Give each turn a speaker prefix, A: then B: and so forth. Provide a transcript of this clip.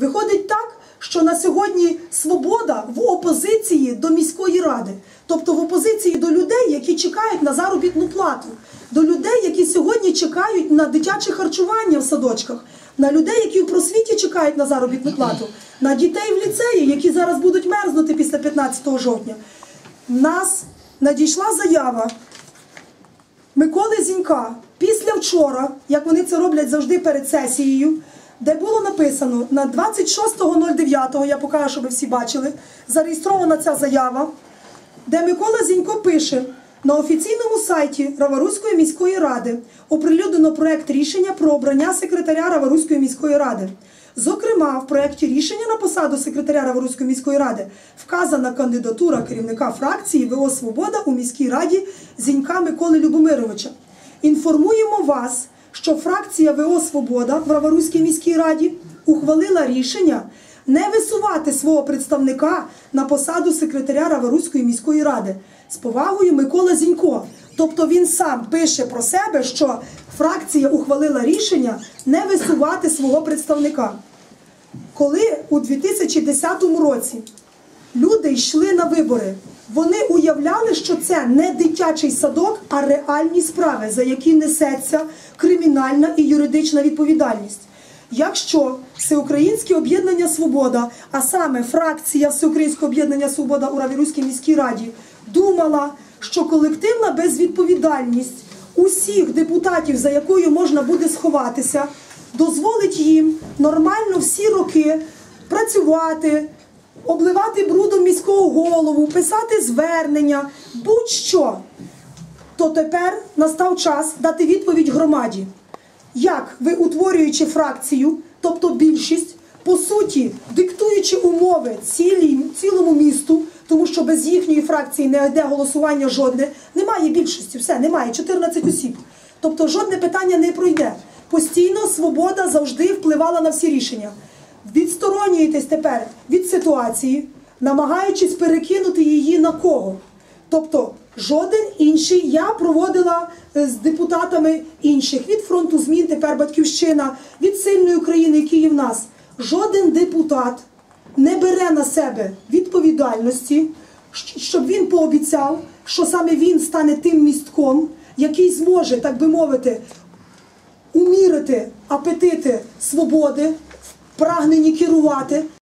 A: Виходить так, що на сьогодні свобода в опозиції до міської ради, тобто в опозиції до людей, які чекають на заробітну плату, до людей, які сьогодні чекають на дитяче харчування в садочках, на людей, які в просвіті чекають на заробітну плату, на дітей в ліцеї, які зараз будуть мерзнути після 15 жовтня. Нас надійшла заява Миколи Зінька. Після вчора, як вони це роблять завжди перед сесією, де було написано на 26.09, я покажу, щоб ви всі бачили, зареєстрована ця заява, де Микола Зінько пише на офіційному сайті Раваруської міської ради оприлюднено проект рішення про обрання секретаря Раваруської міської ради. Зокрема, в проєкті рішення на посаду секретаря Раваруської міської ради вказана кандидатура керівника фракції ВО Свобода у міській раді Зінька Миколи Любомировича. Інформуємо вас, що фракція ВО Свобода в Раваруській міській раді ухвалила рішення не висувати свого представника на посаду секретаря Раваруської міської ради. З повагою Микола Зінько. Тобто він сам пише про себе, що фракція ухвалила рішення не висувати свого представника. Коли у 2010 році люди йшли на вибори, вони уявляли, що це не дитячий садок, а реальні справи, за які несеться кримінальна і юридична відповідальність. Якщо Всеукраїнське об'єднання Свобода, а саме фракція Всеукраїнського об'єднання Свобода у Равіруській міській раді, думала, що колективна безвідповідальність усіх депутатів, за якою можна буде сховатися, дозволить їм нормально всі роки працювати, обливати брудом міського голову, писати звернення, будь-що, то тепер настав час дати відповідь громаді. Як ви, утворюючи фракцію, тобто більшість, по суті, диктуючи умови цілій, цілому місту, тому що без їхньої фракції не йде голосування жодне, немає більшості, все, немає, 14 осіб. Тобто жодне питання не пройде. Постійно свобода завжди впливала на всі рішення. Відсторонюєтесь тепер від ситуації, намагаючись перекинути її на кого? Тобто жоден інший. Я проводила е, з депутатами інших від фронту змін, тепер батьківщина, від сильної України, які є в нас. Жоден депутат не бере на себе відповідальності, щоб він пообіцяв, що саме він стане тим містком, який зможе, так би мовити, умірити апетити свободи, прагненні керувати